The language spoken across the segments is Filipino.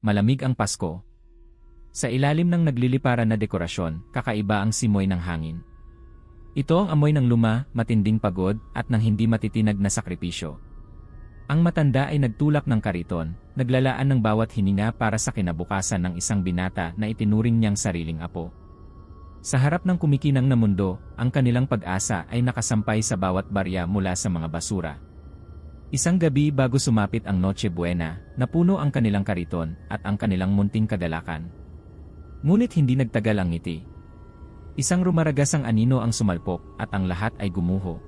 Malamig ang Pasko. Sa ilalim ng nagliliparan na dekorasyon, kakaiba ang simoy ng hangin. Ito ang amoy ng luma, matinding pagod, at ng hindi matitinag na sakripisyo. Ang matanda ay nagtulak ng kariton, naglalaan ng bawat hininga para sa kinabukasan ng isang binata na itinuring niyang sariling apo. Sa harap ng kumikinang na mundo, ang kanilang pag-asa ay nakasampay sa bawat barya mula sa mga basura. Isang gabi bago sumapit ang Noche Buena, napuno ang kanilang kariton at ang kanilang munting kadalakan. Ngunit hindi nagtagal ang ngiti. Isang rumaragasang anino ang sumalpok at ang lahat ay gumuho.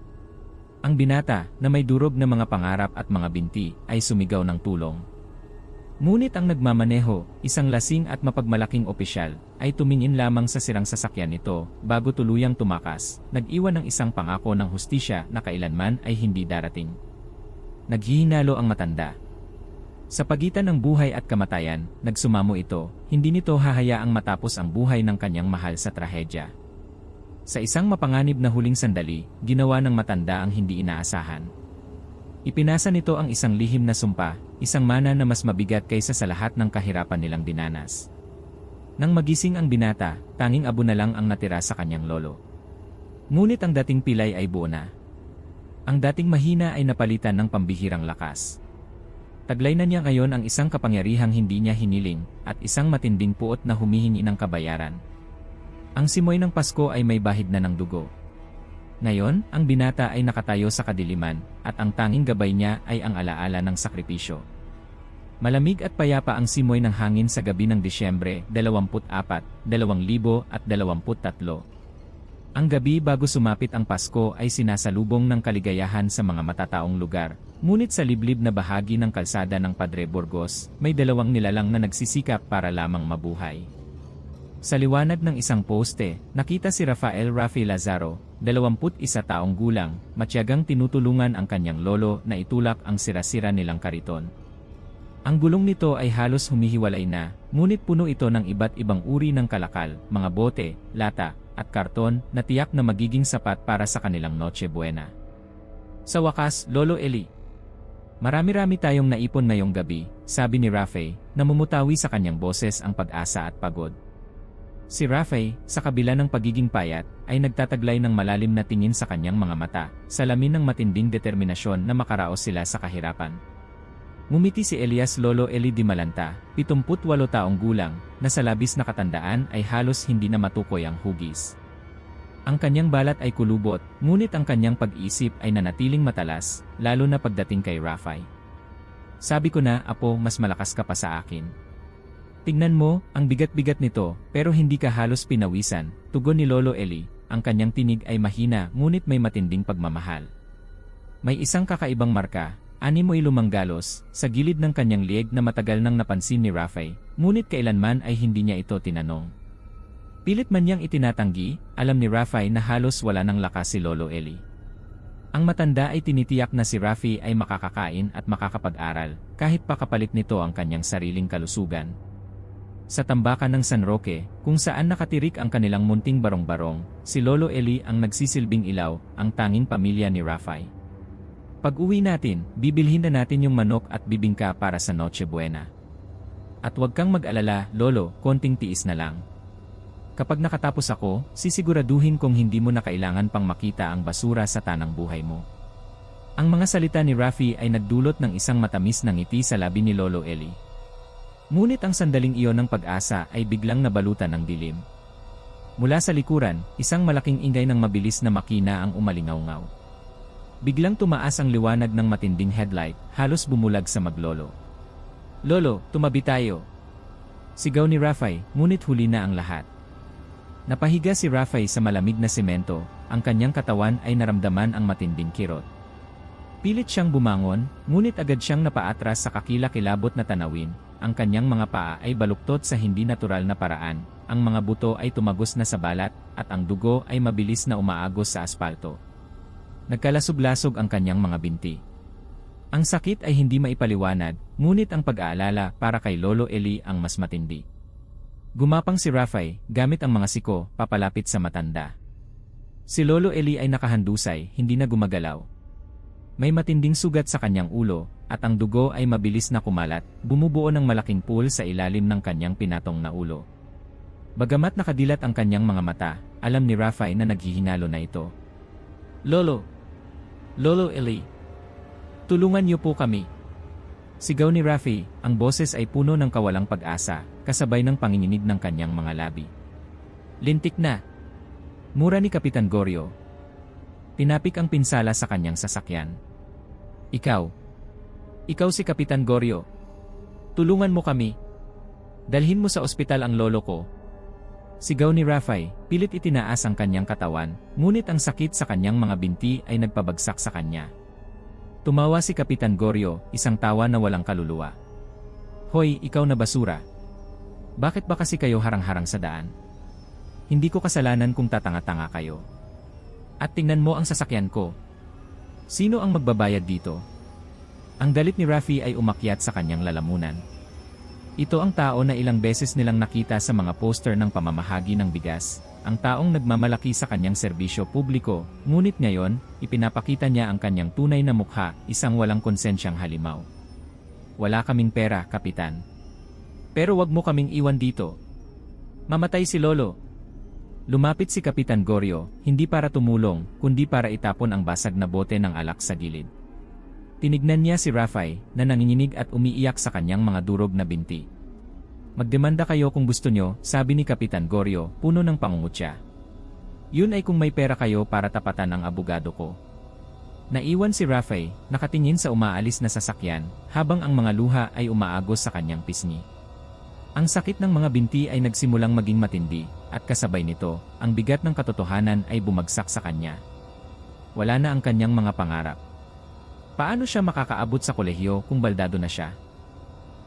Ang binata, na may durog na mga pangarap at mga binti, ay sumigaw ng tulong. Ngunit ang nagmamaneho, isang lasing at mapagmalaking opisyal, ay tumingin lamang sa sirang sasakyan nito bago tuluyang tumakas, nag-iwan ng isang pangako ng hustisya na kailanman ay hindi darating. Naghihinalo ang matanda. Sa pagitan ng buhay at kamatayan, nagsumamo ito, hindi nito hahayaang matapos ang buhay ng kanyang mahal sa trahedya. Sa isang mapanganib na huling sandali, ginawa ng matanda ang hindi inaasahan. Ipinasa nito ang isang lihim na sumpa, isang mana na mas mabigat kaysa sa lahat ng kahirapan nilang dinanas. Nang magising ang binata, tanging abo na lang ang natira sa kanyang lolo. Ngunit ang dating pilay ay buo na. Ang dating mahina ay napalitan ng pambihirang lakas. Taglay na niya ngayon ang isang kapangyarihang hindi niya hiniling, at isang matinding puot na humihingi ng kabayaran. Ang simoy ng Pasko ay may bahid na ng dugo. Ngayon, ang binata ay nakatayo sa kadiliman, at ang tanging gabay niya ay ang alaala ng sakripisyo. Malamig at payapa ang simoy ng hangin sa gabi ng Disyembre 24, 2023. Ang gabi bago sumapit ang Pasko ay sinasalubong ng kaligayahan sa mga matataong lugar, ngunit sa liblib na bahagi ng kalsada ng Padre Burgos, may dalawang nilalang na nagsisikap para lamang mabuhay. Sa liwanag ng isang poste, nakita si Rafael Rafi Lazaro, 21 taong gulang, matyagang tinutulungan ang kanyang lolo na itulak ang sira-sira nilang kariton. Ang gulong nito ay halos humihiwalay na, ngunit puno ito ng iba't ibang uri ng kalakal, mga bote, lata, at karton na tiyak na magiging sapat para sa kanilang Noche Buena. Sa wakas, Lolo Eli. Marami-rami tayong naipon ngayong gabi, sabi ni Rafe, na mumutawi sa kanyang boses ang pag-asa at pagod. Si Rafe, sa kabila ng pagiging payat, ay nagtataglay ng malalim na tingin sa kanyang mga mata, salamin ng matinding determinasyon na makaraos sila sa kahirapan. Ngumiti si Elias Lolo Eli Di Malanta, 78 taong gulang, na sa labis na katandaan ay halos hindi na matukoy ang hugis. Ang kanyang balat ay kulubot, ngunit ang kanyang pag-isip ay nanatiling matalas, lalo na pagdating kay Rafay. Sabi ko na, Apo, mas malakas ka pa sa akin. Tignan mo, ang bigat-bigat nito, pero hindi ka halos pinawisan, tugon ni Lolo Eli, ang kanyang tinig ay mahina ngunit may matinding pagmamahal. May isang kakaibang marka, Animo ay lumanggalos, sa gilid ng kanyang lieg na matagal nang napansin ni Rafay, ngunit kailanman ay hindi niya ito tinanong. Pilit man niyang itinatanggi, alam ni Rafay na halos wala ng lakas si Lolo Eli. Ang matanda ay tinitiyak na si Rafi ay makakakain at makakapag-aral, kahit pa kapalit nito ang kanyang sariling kalusugan. Sa tambakan ng San Roque, kung saan nakatirik ang kanilang munting barong-barong, si Lolo Eli ang nagsisilbing ilaw, ang tanging pamilya ni Rafay. Pag uwi natin, bibilhin na natin yung manok at bibingka para sa Noche Buena. At huwag kang mag-alala, Lolo, konting tiis na lang. Kapag nakatapos ako, sisiguraduhin kong hindi mo na kailangan pang makita ang basura sa tanang buhay mo. Ang mga salita ni Rafi ay nagdulot ng isang matamis na ngiti sa labi ni Lolo Eli. Ngunit ang sandaling iyon ng pag-asa ay biglang nabalutan ng dilim. Mula sa likuran, isang malaking ingay ng mabilis na makina ang umalingaw-ngaw. Biglang tumaas ang liwanag ng matinding headlight, halos bumulag sa maglolo. Lolo, tumabi tayo. Sigaw ni Rafay, ngunit huli na ang lahat. Napahiga si Rafay sa malamig na semento, ang kanyang katawan ay naramdaman ang matinding kirot. Pilit siyang bumangon, ngunit agad siyang napaatras sa kakilakilabot na tanawin, ang kanyang mga paa ay baluktot sa hindi natural na paraan, ang mga buto ay tumagos na sa balat, at ang dugo ay mabilis na umaagos sa aspalto. Nagkalasog-lasog ang kanyang mga binti. Ang sakit ay hindi maipaliwanag, ngunit ang pag-aalala para kay Lolo Eli ang mas matindi. Gumapang si Rafay, gamit ang mga siko, papalapit sa matanda. Si Lolo Eli ay nakahandusay, hindi na gumagalaw. May matinding sugat sa kanyang ulo, at ang dugo ay mabilis na kumalat, bumubuo ng malaking pool sa ilalim ng kanyang pinatong na ulo. Bagamat nakadilat ang kanyang mga mata, alam ni Rafai na naghihinalo na ito. Lolo! Lolo Eli! Tulungan niyo po kami! Sigaw ni Rafi, ang boses ay puno ng kawalang pag-asa, kasabay ng panginginig ng kanyang mga labi. Lintik na! Mura ni Kapitan Goryo. Tinapik ang pinsala sa kanyang sasakyan. Ikaw. Ikaw si Kapitan Goryo. Tulungan mo kami. Dalhin mo sa ospital ang lolo ko. Sigaw ni Rafai, pilit itinaas ang kanyang katawan, ngunit ang sakit sa kanyang mga binti ay nagpabagsak sa kanya. Tumawa si Kapitan Goryo, isang tawa na walang kaluluwa. Hoy, ikaw na basura. Bakit ba kasi kayo harang-harang sa daan? Hindi ko kasalanan kung tatanga-tanga kayo. At tingnan mo ang sasakyan ko. Sino ang magbabayad dito? Ang galit ni Rafi ay umakyat sa kanyang lalamunan. Ito ang tao na ilang beses nilang nakita sa mga poster ng pamamahagi ng bigas, ang taong nagmamalaki sa kanyang serbisyo publiko, ngunit ngayon, ipinapakita niya ang kanyang tunay na mukha, isang walang konsensyang halimaw. Wala kaming pera, kapitan. Pero wag mo kaming iwan dito. Mamatay si Lolo. Lumapit si Kapitan Goryo, hindi para tumulong, kundi para itapon ang basag na bote ng alak sa gilid. Tinignan niya si Rafai, na nanginginig at umiiyak sa kanyang mga durog na binti. Magdemanda kayo kung gusto nyo, sabi ni Kapitan Goryo, puno ng pangungutya. Yun ay kung may pera kayo para tapatan ang abogado ko. Naiwan si Rafai, nakatingin sa umaalis na sasakyan, habang ang mga luha ay umaagos sa kanyang pisngi. Ang sakit ng mga binti ay nagsimulang maging matindi, at kasabay nito, ang bigat ng katotohanan ay bumagsak sa kanya. Wala na ang kanyang mga pangarap. Paano siya makakaabot sa kolehiyo kung baldado na siya?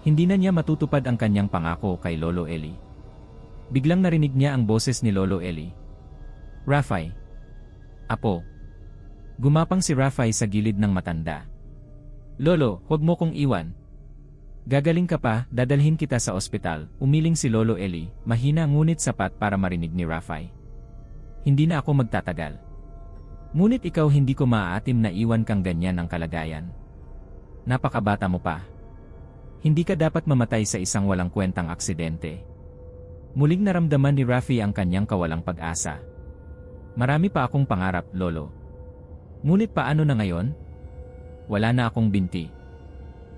Hindi na niya matutupad ang kanyang pangako kay Lolo Eli. Biglang narinig niya ang boses ni Lolo Eli. Rafai. Apo. Gumapang si Rafai sa gilid ng matanda. Lolo, huwag mo kong iwan, Gagaling ka pa, dadalhin kita sa ospital, umiling si Lolo Eli, mahina ngunit sapat para marinig ni Rafai. Hindi na ako magtatagal. Ngunit ikaw hindi ko maaatim na iwan kang ganyan ang kalagayan. Napakabata mo pa. Hindi ka dapat mamatay sa isang walang kwentang aksidente. Muling naramdaman ni Rafi ang kanyang kawalang pag-asa. Marami pa akong pangarap, Lolo. Ngunit paano na ngayon? Wala na akong binti.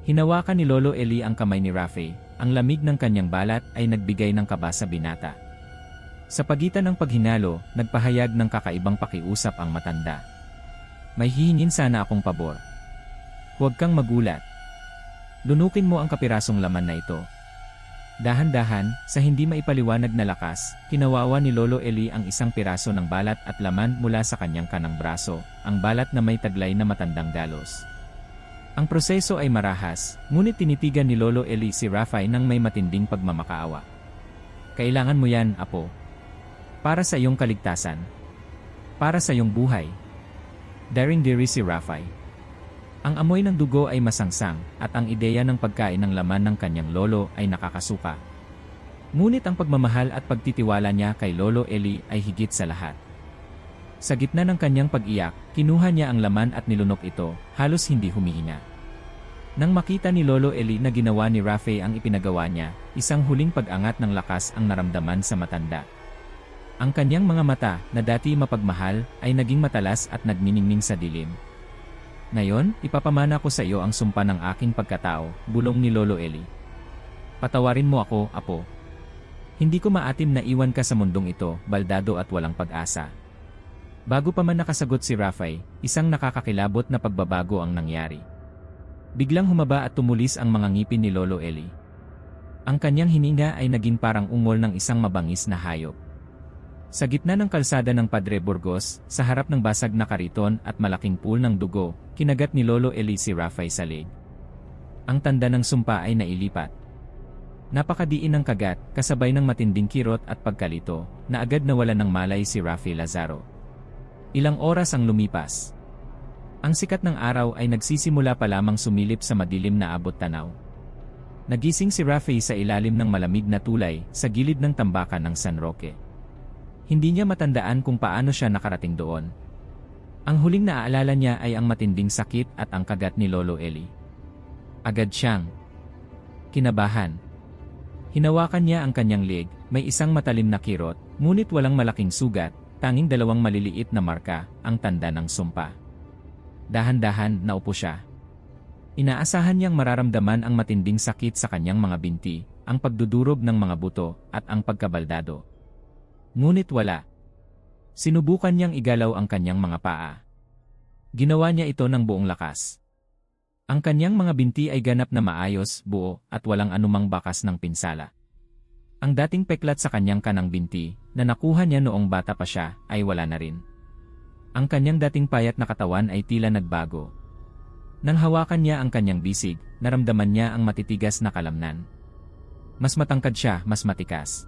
Hinawakan ni Lolo Eli ang kamay ni Rafe, ang lamig ng kanyang balat ay nagbigay ng kaba sa binata. Sa pagitan ng paghinalo, nagpahayag ng kakaibang pakiusap ang matanda. May hihingin sana akong pabor. Huwag kang magulat. Lunukin mo ang kapirasong laman na ito. Dahan-dahan, sa hindi maipaliwanag na lakas, kinawawa ni Lolo Eli ang isang piraso ng balat at laman mula sa kanyang kanang braso, ang balat na may taglay na matandang galos. Ang proseso ay marahas, ngunit tinitigan ni Lolo Eli si Rafai ng may matinding pagmamakaawa. Kailangan mo yan, Apo. Para sa iyong kaligtasan. Para sa iyong buhay. Daring diri si Rafai. Ang amoy ng dugo ay masangsang, at ang ideya ng pagkain ng laman ng kanyang lolo ay nakakasuka. Ngunit ang pagmamahal at pagtitiwala niya kay Lolo Eli ay higit sa lahat. Sa gitna ng kanyang pag-iyak, kinuha niya ang laman at nilunok ito, halos hindi humihinga. Nang makita ni Lolo Eli na ginawa ni Rafe ang ipinagawa niya, isang huling pag-angat ng lakas ang naramdaman sa matanda. Ang kanyang mga mata, na dati mapagmahal, ay naging matalas at nagniningning sa dilim. Ngayon, ipapamana ko sa iyo ang sumpa ng aking pagkatao, bulong ni Lolo Eli. Patawarin mo ako, apo. Hindi ko maatim na iwan ka sa mundong ito, baldado at walang pag-asa. Bago pa man nakasagot si Rafay, isang nakakakilabot na pagbabago ang nangyari. Biglang humaba at tumulis ang mga ngipin ni Lolo Eli. Ang kanyang hininga ay naging parang ungol ng isang mabangis na hayop. Sa gitna ng kalsada ng Padre Burgos, sa harap ng basag na kariton at malaking pool ng dugo, kinagat ni Lolo Eli si Rafay sa. Ang tanda ng sumpa ay nailipat. Napakadiin ng kagat, kasabay ng matinding kirot at pagkalito, na agad nawala ng malay si Rafi Lazaro. Ilang oras ang lumipas. Ang sikat ng araw ay nagsisimula pa lamang sumilip sa madilim na abot tanaw. Nagising si Rafi sa ilalim ng malamig na tulay sa gilid ng tambakan ng San Roque. Hindi niya matandaan kung paano siya nakarating doon. Ang huling naaalala niya ay ang matinding sakit at ang kagat ni Lolo Eli. Agad siyang kinabahan. Hinawakan niya ang kanyang leg, may isang matalim na kirot, ngunit walang malaking sugat, tanging dalawang maliliit na marka, ang tanda ng sumpa. Dahan-dahan naupo siya. Inaasahan niyang mararamdaman ang matinding sakit sa kanyang mga binti, ang pagdudurob ng mga buto, at ang pagkabaldado. Ngunit wala. Sinubukan niyang igalaw ang kanyang mga paa. Ginawa niya ito ng buong lakas. Ang kanyang mga binti ay ganap na maayos, buo, at walang anumang bakas ng pinsala. Ang dating peklat sa kanyang kanang binti, na nakuha niya noong bata pa siya, ay wala na rin. Ang kanyang dating payat na katawan ay tila nagbago. Nang hawakan niya ang kanyang bisig, naramdaman niya ang matitigas na kalamnan. Mas matangkad siya, mas matikas.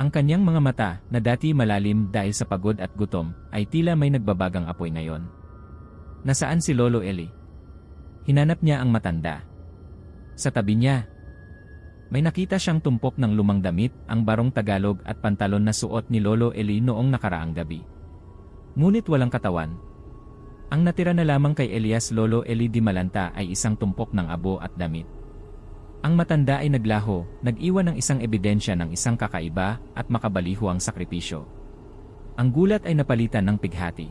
Ang kanyang mga mata, na dati malalim dahil sa pagod at gutom, ay tila may nagbabagang apoy ngayon. Nasaan si Lolo Eli? Hinanap niya ang matanda. Sa tabi niya, may nakita siyang tumpok ng lumang damit, ang barong Tagalog at pantalon na suot ni Lolo Eli noong nakaraang gabi. Ngunit walang katawan. Ang natira na lamang kay Elias Lolo Eli Di Malanta ay isang tumpok ng abo at damit. Ang matanda ay naglaho, nag-iwan ng isang ebidensya ng isang kakaiba at makabaliho ang sakripisyo. Ang gulat ay napalitan ng pighati.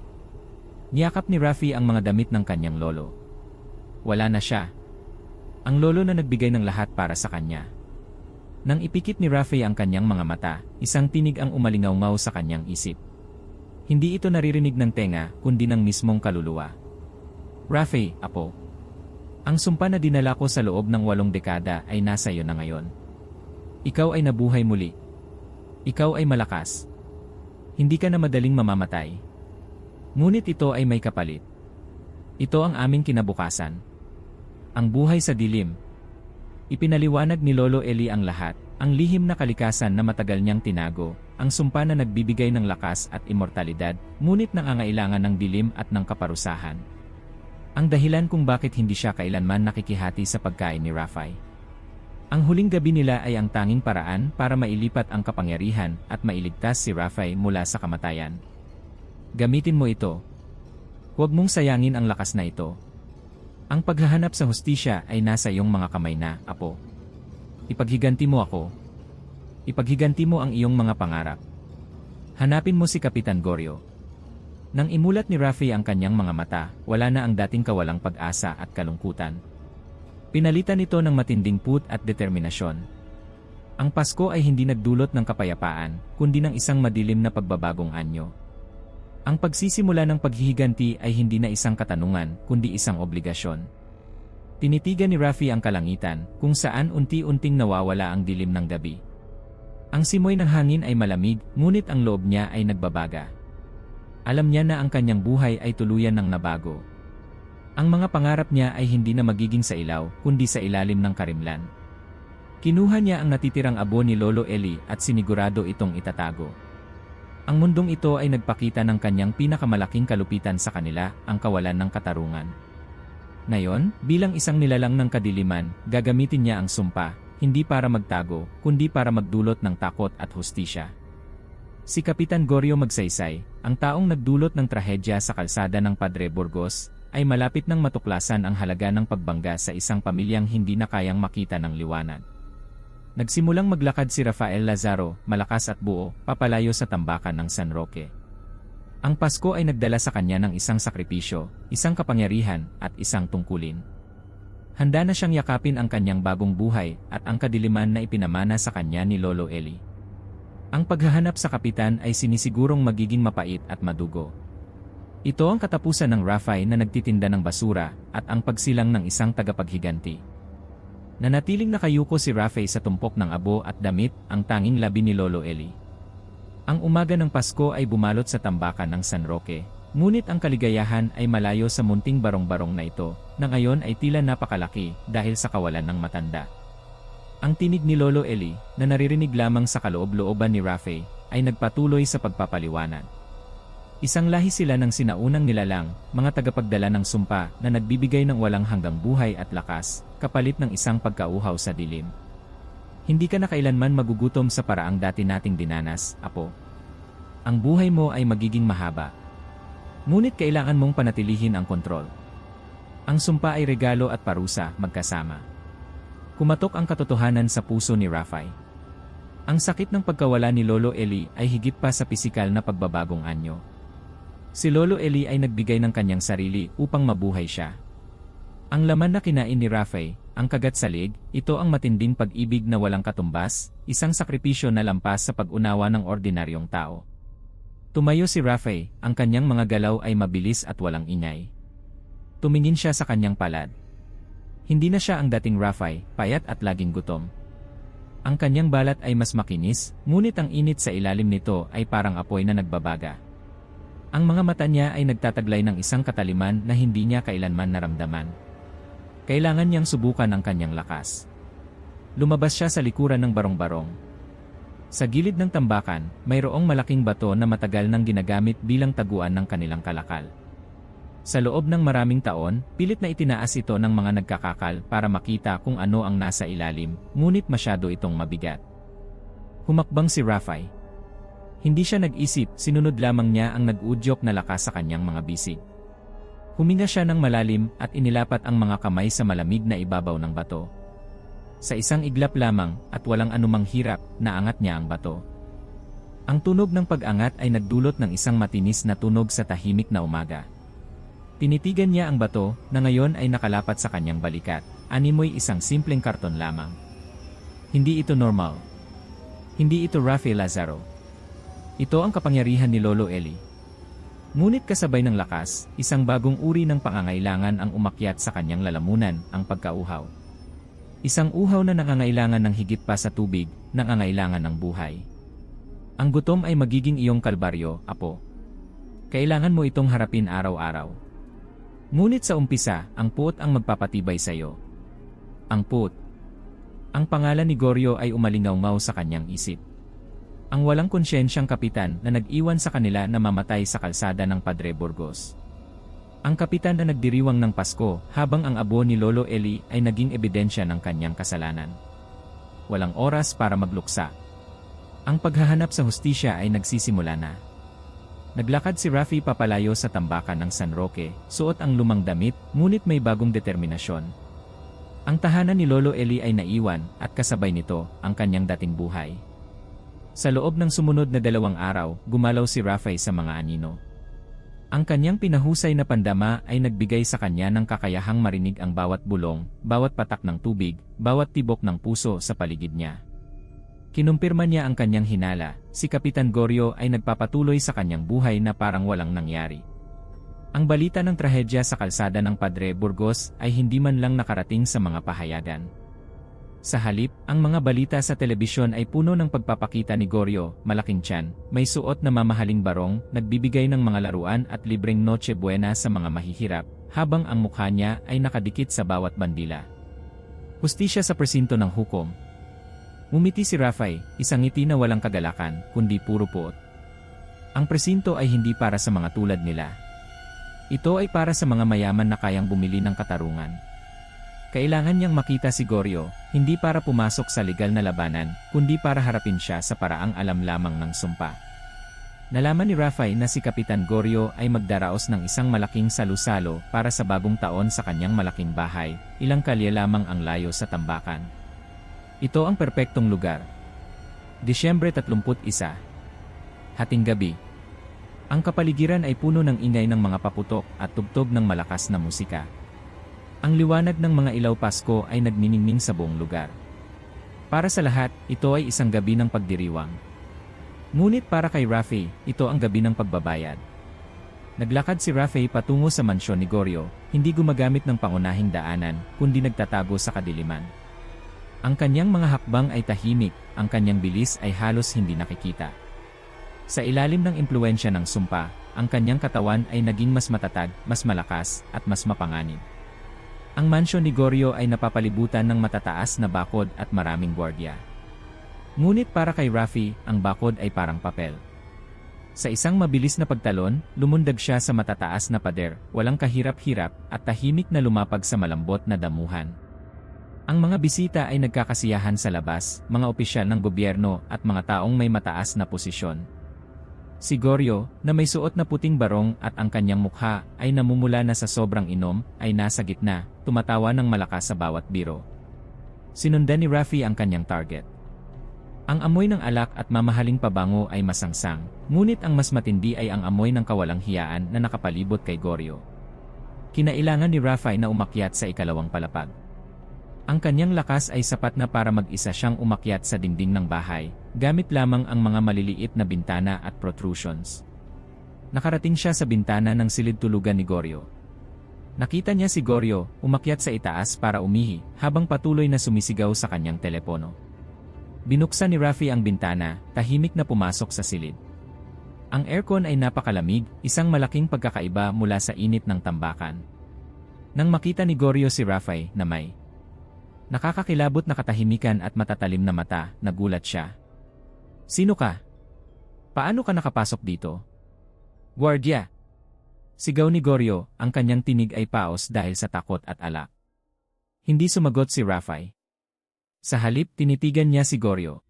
Niyakap ni Rafi ang mga damit ng kanyang lolo. Wala na siya. Ang lolo na nagbigay ng lahat para sa kanya. Nang ipikit ni Rafi ang kanyang mga mata, isang tinig ang umalingaw sa kanyang isip. Hindi ito naririnig ng tenga, kundi ng mismong kaluluwa. Rafi, apo. Ang sumpa na dinala ko sa loob ng walong dekada ay nasa iyo na ngayon. Ikaw ay nabuhay muli. Ikaw ay malakas. Hindi ka na madaling mamamatay. Ngunit ito ay may kapalit. Ito ang aming kinabukasan. Ang buhay sa dilim. Ipinaliwanag ni Lolo Eli ang lahat, ang lihim na kalikasan na matagal niyang tinago, ang sumpa na nagbibigay ng lakas at imortalidad, ngunit nangangailangan ng dilim at ng kaparusahan. Ang dahilan kung bakit hindi siya kailanman nakikihati sa pagkain ni Rafai. Ang huling gabi nila ay ang tanging paraan para mailipat ang kapangyarihan at mailigtas si Rafai mula sa kamatayan. Gamitin mo ito. Huwag mong sayangin ang lakas na ito. Ang paghahanap sa hustisya ay nasa iyong mga kamay na, Apo. Ipaghiganti mo ako. Ipaghiganti mo ang iyong mga pangarap. Hanapin mo si Kapitan Goryo. Nang imulat ni Rafi ang kanyang mga mata, wala na ang dating kawalang pag-asa at kalungkutan. Pinalitan ito ng matinding put at determinasyon. Ang Pasko ay hindi nagdulot ng kapayapaan, kundi ng isang madilim na pagbabagong anyo. Ang pagsisimula ng paghihiganti ay hindi na isang katanungan, kundi isang obligasyon. Tinitigan ni Rafi ang kalangitan, kung saan unti-unting nawawala ang dilim ng gabi. Ang simoy ng hangin ay malamig, ngunit ang loob niya ay nagbabaga. Alam niya na ang kanyang buhay ay tuluyan ng nabago. Ang mga pangarap niya ay hindi na magiging sa ilaw, kundi sa ilalim ng karimlan. Kinuha niya ang natitirang abo ni Lolo Eli at sinigurado itong itatago. Ang mundong ito ay nagpakita ng kanyang pinakamalaking kalupitan sa kanila, ang kawalan ng katarungan. Ngayon, bilang isang nilalang ng kadiliman, gagamitin niya ang sumpa, hindi para magtago, kundi para magdulot ng takot at hustisya. Si Kapitan Goryo Magsaysay, ang taong nagdulot ng trahedya sa kalsada ng Padre Burgos, ay malapit nang matuklasan ang halaga ng pagbangga sa isang pamilyang hindi na kayang makita ng liwanag. Nagsimulang maglakad si Rafael Lazaro, malakas at buo, papalayo sa tambakan ng San Roque. Ang Pasko ay nagdala sa kanya ng isang sakripisyo, isang kapangyarihan, at isang tungkulin. Handa na siyang yakapin ang kanyang bagong buhay at ang kadiliman na ipinamana sa kanya ni Lolo Eli. Ang paghahanap sa kapitan ay sinisigurong magiging mapait at madugo. Ito ang katapusan ng Rafai na nagtitinda ng basura at ang pagsilang ng isang tagapaghiganti. Nanatiling nakayuko si Rafai sa tumpok ng abo at damit, ang tanging labi ni Lolo Eli. Ang umaga ng Pasko ay bumalot sa tambakan ng San Roque, ngunit ang kaligayahan ay malayo sa munting barong-barong na ito, na ngayon ay tila napakalaki dahil sa kawalan ng matanda. Ang tinig ni Lolo Eli, na naririnig lamang sa kaloob-looban ni Rafe, ay nagpatuloy sa pagpapaliwanag. Isang lahi sila ng sinaunang nilalang, mga tagapagdala ng sumpa na nagbibigay ng walang hanggang buhay at lakas, kapalit ng isang pagkauhaw sa dilim. Hindi ka na kailanman magugutom sa paraang dati nating dinanas, Apo. Ang buhay mo ay magiging mahaba. Ngunit kailangan mong panatilihin ang kontrol. Ang sumpa ay regalo at parusa magkasama. Kumatok ang katotohanan sa puso ni Rafai. Ang sakit ng pagkawala ni Lolo Eli ay higit pa sa pisikal na pagbabagong anyo. Si Lolo Eli ay nagbigay ng kanyang sarili upang mabuhay siya. Ang laman na kinain ni Rafai, ang kagat salig, ito ang matinding pag-ibig na walang katumbas, isang sakripisyo na lampas sa pag-unawa ng ordinaryong tao. Tumayo si Rafai, ang kanyang mga galaw ay mabilis at walang ingay. Tumingin siya sa kanyang palad. Hindi na siya ang dating Rafai, payat at laging gutom. Ang kanyang balat ay mas makinis, ngunit ang init sa ilalim nito ay parang apoy na nagbabaga. Ang mga mata niya ay nagtataglay ng isang kataliman na hindi niya kailanman naramdaman. Kailangan niyang subukan ang kanyang lakas. Lumabas siya sa likuran ng barong-barong. Sa gilid ng tambakan, mayroong malaking bato na matagal nang ginagamit bilang taguan ng kanilang kalakal. Sa loob ng maraming taon, pilit na itinaas ito ng mga nagkakakal para makita kung ano ang nasa ilalim, ngunit masyado itong mabigat. Humakbang si Rafai. Hindi siya nag-isip, sinunod lamang niya ang nag-udyok na lakas sa kanyang mga bisig. Huminga siya ng malalim at inilapat ang mga kamay sa malamig na ibabaw ng bato. Sa isang iglap lamang at walang anumang hirap, naangat niya ang bato. Ang tunog ng pag-angat ay nagdulot ng isang matinis na tunog sa tahimik na umaga. Tinitigan niya ang bato na ngayon ay nakalapat sa kanyang balikat. Animoy isang simpleng karton lamang. Hindi ito normal. Hindi ito Rafael Lazaro. Ito ang kapangyarihan ni Lolo Eli. Ngunit kasabay ng lakas, isang bagong uri ng pangangailangan ang umakyat sa kanyang lalamunan, ang pagkauhaw. Isang uhaw na nangangailangan ng higit pa sa tubig, nangangailangan ng buhay. Ang gutom ay magiging iyong kalbaryo, apo. Kailangan mo itong harapin araw-araw. Ngunit sa umpisa, ang puot ang magpapatibay sa iyo. Ang puot. Ang pangalan ni Goryo ay umalingaw sa kanyang isip. Ang walang konsyensyang kapitan na nag-iwan sa kanila na mamatay sa kalsada ng Padre Burgos. Ang kapitan na nagdiriwang ng Pasko habang ang abo ni Lolo Eli ay naging ebidensya ng kanyang kasalanan. Walang oras para magluksa. Ang paghahanap sa hustisya ay nagsisimula na. Naglakad si Rafi papalayo sa tambakan ng San Roque, suot ang lumang damit, ngunit may bagong determinasyon. Ang tahanan ni Lolo Eli ay naiwan, at kasabay nito, ang kanyang dating buhay. Sa loob ng sumunod na dalawang araw, gumalaw si Rafi sa mga anino. Ang kanyang pinahusay na pandama ay nagbigay sa kanya ng kakayahang marinig ang bawat bulong, bawat patak ng tubig, bawat tibok ng puso sa paligid niya. Kinumpirma niya ang kanyang hinala, si Kapitan Goryo ay nagpapatuloy sa kanyang buhay na parang walang nangyari. Ang balita ng trahedya sa kalsada ng Padre Burgos ay hindi man lang nakarating sa mga pahayagan. Sa halip, ang mga balita sa telebisyon ay puno ng pagpapakita ni Goryo, malaking tiyan, may suot na mamahaling barong, nagbibigay ng mga laruan at libreng Noche Buena sa mga mahihirap, habang ang mukha niya ay nakadikit sa bawat bandila. Hustisya sa presinto ng hukom, Ngumiti si Rafay, isang ngiti na walang kagalakan, kundi puro puot. Ang presinto ay hindi para sa mga tulad nila. Ito ay para sa mga mayaman na kayang bumili ng katarungan. Kailangan niyang makita si Goryo, hindi para pumasok sa legal na labanan, kundi para harapin siya sa paraang alam lamang ng sumpa. Nalaman ni Rafay na si Kapitan Goryo ay magdaraos ng isang malaking salusalo para sa bagong taon sa kanyang malaking bahay, ilang kalye lamang ang layo sa tambakan. Ito ang perpektong lugar. Disyembre 31. Hating gabi. Ang kapaligiran ay puno ng ingay ng mga paputok at tugtog ng malakas na musika. Ang liwanag ng mga ilaw Pasko ay nagniningning sa buong lugar. Para sa lahat, ito ay isang gabi ng pagdiriwang. Ngunit para kay Rafi, ito ang gabi ng pagbabayad. Naglakad si Rafi patungo sa mansyon ni Goryo, hindi gumagamit ng pangunahing daanan, kundi nagtatago sa kadiliman. Ang kanyang mga hakbang ay tahimik, ang kanyang bilis ay halos hindi nakikita. Sa ilalim ng impluensya ng sumpa, ang kanyang katawan ay naging mas matatag, mas malakas, at mas mapanganib. Ang mansyon ni Goryo ay napapalibutan ng matataas na bakod at maraming gwardiya. Ngunit para kay Rafi, ang bakod ay parang papel. Sa isang mabilis na pagtalon, lumundag siya sa matataas na pader, walang kahirap-hirap, at tahimik na lumapag sa malambot na damuhan. Ang mga bisita ay nagkakasiyahan sa labas, mga opisyal ng gobyerno at mga taong may mataas na posisyon. Si Goryo, na may suot na puting barong at ang kanyang mukha ay namumula na sa sobrang inom, ay nasa gitna, tumatawa ng malakas sa bawat biro. Sinundan ni Rafi ang kanyang target. Ang amoy ng alak at mamahaling pabango ay masangsang, ngunit ang mas matindi ay ang amoy ng kawalang hiyaan na nakapalibot kay Goryo. Kinailangan ni Rafi na umakyat sa ikalawang palapag. Ang kanyang lakas ay sapat na para mag-isa siyang umakyat sa dingding ng bahay, gamit lamang ang mga maliliit na bintana at protrusions. Nakarating siya sa bintana ng silid tulugan ni Goryo. Nakita niya si Goryo, umakyat sa itaas para umihi, habang patuloy na sumisigaw sa kanyang telepono. Binuksan ni Rafi ang bintana, tahimik na pumasok sa silid. Ang aircon ay napakalamig, isang malaking pagkakaiba mula sa init ng tambakan. Nang makita ni Goryo si Rafi na may nakakakilabot na katahimikan at matatalim na mata, nagulat siya. Sino ka? Paano ka nakapasok dito? Guardia! Sigaw ni Goryo, ang kanyang tinig ay paos dahil sa takot at alak. Hindi sumagot si Rafi. Sa halip, tinitigan niya si Goryo.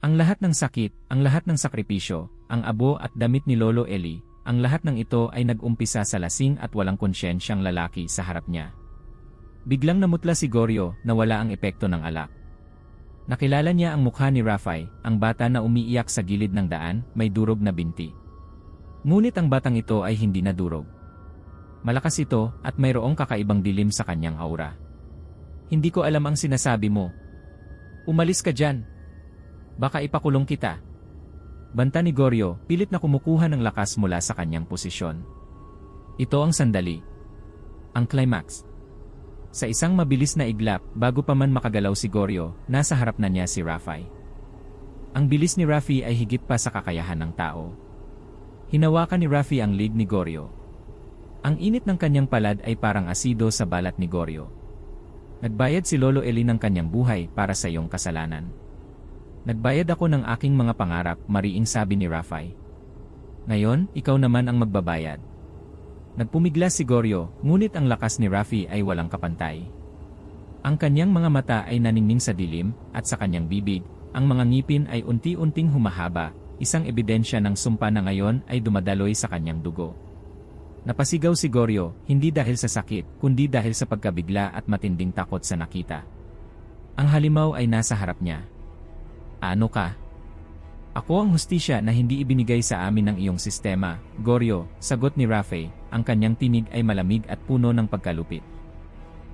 Ang lahat ng sakit, ang lahat ng sakripisyo, ang abo at damit ni Lolo Eli, ang lahat ng ito ay nag-umpisa sa lasing at walang konsyensyang lalaki sa harap niya. Biglang namutla si Goryo na wala ang epekto ng alak. Nakilala niya ang mukha ni Rafai, ang bata na umiiyak sa gilid ng daan, may durog na binti. Ngunit ang batang ito ay hindi na durog. Malakas ito at mayroong kakaibang dilim sa kanyang aura. Hindi ko alam ang sinasabi mo. Umalis ka dyan. Baka ipakulong kita. Banta ni Goryo, pilit na kumukuha ng lakas mula sa kanyang posisyon. Ito ang sandali. Ang climax. Sa isang mabilis na iglap, bago pa man makagalaw si Goryo, nasa harap na niya si Rafai. Ang bilis ni Rafi ay higit pa sa kakayahan ng tao. Hinawakan ni Rafi ang lig ni Goryo. Ang init ng kanyang palad ay parang asido sa balat ni Goryo. Nagbayad si Lolo Eli ng kanyang buhay para sa iyong kasalanan. Nagbayad ako ng aking mga pangarap, mariing sabi ni Rafai. Ngayon, ikaw naman ang magbabayad. Nagpumigla si Goryo, ngunit ang lakas ni Rafi ay walang kapantay. Ang kanyang mga mata ay naningning sa dilim, at sa kanyang bibig, ang mga ngipin ay unti-unting humahaba, isang ebidensya ng sumpa na ngayon ay dumadaloy sa kanyang dugo. Napasigaw si Goryo, hindi dahil sa sakit, kundi dahil sa pagkabigla at matinding takot sa nakita. Ang halimaw ay nasa harap niya. Ano ka? Ako ang hustisya na hindi ibinigay sa amin ng iyong sistema, Goryo, sagot ni Rafe, ang kanyang tinig ay malamig at puno ng pagkalupit.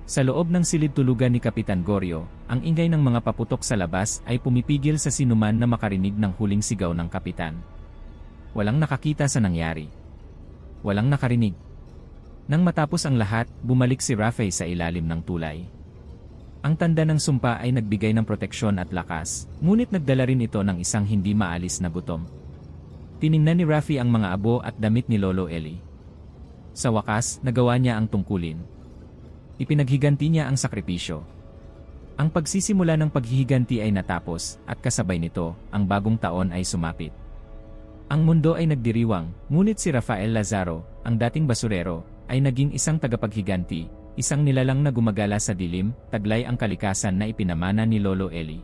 Sa loob ng silid tulugan ni Kapitan Goryo, ang ingay ng mga paputok sa labas ay pumipigil sa sinuman na makarinig ng huling sigaw ng kapitan. Walang nakakita sa nangyari. Walang nakarinig. Nang matapos ang lahat, bumalik si Rafe sa ilalim ng tulay. Ang tanda ng sumpa ay nagbigay ng proteksyon at lakas, ngunit nagdala rin ito ng isang hindi maalis na gutom. Tiningnan ni Rafi ang mga abo at damit ni Lolo Eli. Sa wakas, nagawa niya ang tungkulin. Ipinaghiganti niya ang sakripisyo. Ang pagsisimula ng paghihiganti ay natapos, at kasabay nito, ang bagong taon ay sumapit. Ang mundo ay nagdiriwang, ngunit si Rafael Lazaro, ang dating basurero, ay naging isang tagapaghiganti, Isang nilalang na gumagala sa dilim, taglay ang kalikasan na ipinamana ni Lolo Eli.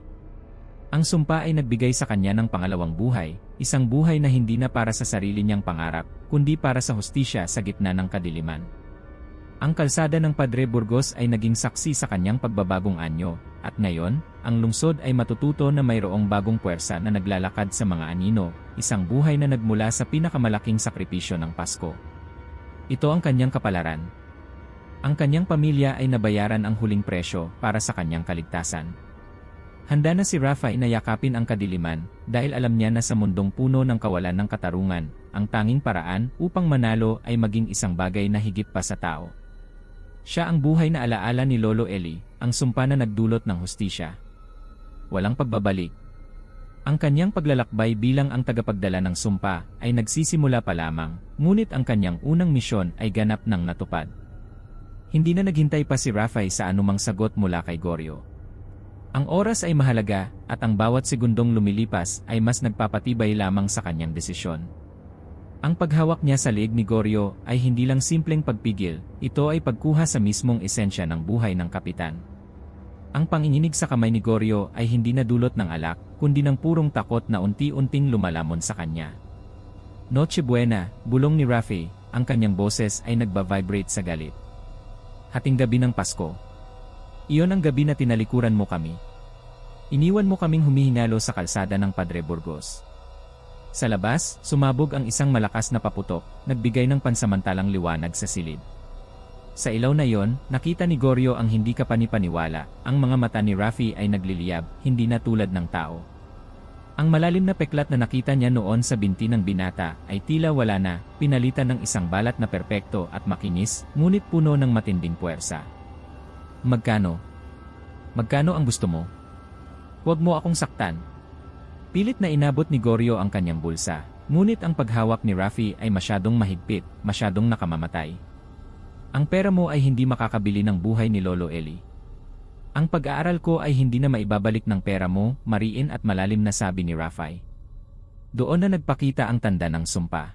Ang sumpa ay nagbigay sa kanya ng pangalawang buhay, isang buhay na hindi na para sa sarili niyang pangarap, kundi para sa hustisya sa gitna ng kadiliman. Ang kalsada ng Padre Burgos ay naging saksi sa kanyang pagbabagong anyo, at ngayon, ang lungsod ay matututo na mayroong bagong puwersa na naglalakad sa mga anino, isang buhay na nagmula sa pinakamalaking sakripisyo ng Pasko. Ito ang kanyang kapalaran, ang kanyang pamilya ay nabayaran ang huling presyo para sa kanyang kaligtasan. Handa na si Rafa inayakapin ang kadiliman dahil alam niya na sa mundong puno ng kawalan ng katarungan, ang tanging paraan upang manalo ay maging isang bagay na higit pa sa tao. Siya ang buhay na alaala ni Lolo Eli, ang sumpa na nagdulot ng hustisya. Walang pagbabalik. Ang kanyang paglalakbay bilang ang tagapagdala ng sumpa ay nagsisimula pa lamang, ngunit ang kanyang unang misyon ay ganap ng natupad. Hindi na naghintay pa si Rafay sa anumang sagot mula kay Goryo. Ang oras ay mahalaga at ang bawat segundong lumilipas ay mas nagpapatibay lamang sa kanyang desisyon. Ang paghawak niya sa leg ni Goryo ay hindi lang simpleng pagpigil, ito ay pagkuha sa mismong esensya ng buhay ng kapitan. Ang panginginig sa kamay ni Goryo ay hindi na dulot ng alak, kundi ng purong takot na unti-unting lumalamon sa kanya. Noche Buena, bulong ni Rafi, ang kanyang boses ay nagba-vibrate sa galit. Hating gabi ng Pasko. Iyon ang gabi na tinalikuran mo kami. Iniwan mo kaming humihinalo sa kalsada ng Padre Burgos. Sa labas, sumabog ang isang malakas na paputok, nagbigay ng pansamantalang liwanag sa silid. Sa ilaw na yon, nakita ni Goryo ang hindi kapanipaniwala, ang mga mata ni Rafi ay nagliliyab, hindi na tulad ng tao. Ang malalim na peklat na nakita niya noon sa binti ng binata ay tila wala na, pinalitan ng isang balat na perpekto at makinis, ngunit puno ng matinding puwersa. Magkano? Magkano ang gusto mo? Huwag mo akong saktan. Pilit na inabot ni Goryo ang kanyang bulsa, ngunit ang paghawak ni Rafi ay masyadong mahigpit, masyadong nakamamatay. Ang pera mo ay hindi makakabili ng buhay ni Lolo Eli. Ang pag-aaral ko ay hindi na maibabalik ng pera mo, mariin at malalim na sabi ni Rafi. Doon na nagpakita ang tanda ng sumpa.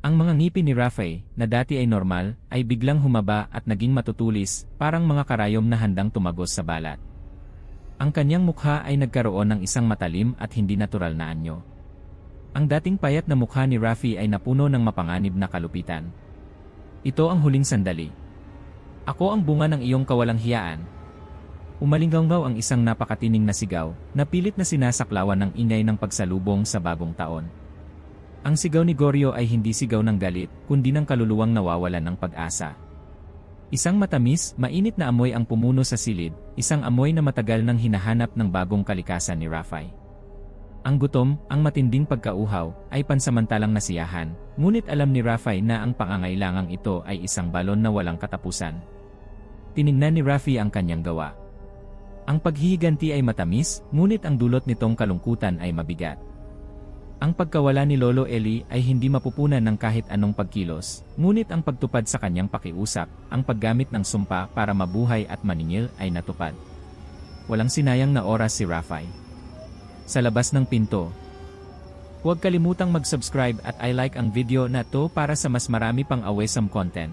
Ang mga ngipin ni Rafi, na dati ay normal, ay biglang humaba at naging matutulis, parang mga karayom na handang tumagos sa balat. Ang kanyang mukha ay nagkaroon ng isang matalim at hindi natural na anyo. Ang dating payat na mukha ni Rafi ay napuno ng mapanganib na kalupitan. Ito ang huling sandali. Ako ang bunga ng iyong kawalang hiyaan. Umalinggaw ang isang napakatining na sigaw, na pilit na sinasaklawan ng ingay ng pagsalubong sa bagong taon. Ang sigaw ni Goryo ay hindi sigaw ng galit, kundi ng kaluluwang nawawalan ng pag-asa. Isang matamis, mainit na amoy ang pumuno sa silid, isang amoy na matagal nang hinahanap ng bagong kalikasan ni Rafai. Ang gutom, ang matinding pagkauhaw, ay pansamantalang nasiyahan, ngunit alam ni Rafai na ang pangangailangang ito ay isang balon na walang katapusan. Tiningnan ni Rafi ang kanyang gawa. Ang paghihiganti ay matamis, ngunit ang dulot nitong kalungkutan ay mabigat. Ang pagkawala ni Lolo Eli ay hindi mapupunan ng kahit anong pagkilos, ngunit ang pagtupad sa kanyang pakiusap, ang paggamit ng sumpa para mabuhay at maningil ay natupad. Walang sinayang na oras si Rafai. Sa labas ng pinto, huwag kalimutang mag-subscribe at I like ang video na to para sa mas marami pang awesome content.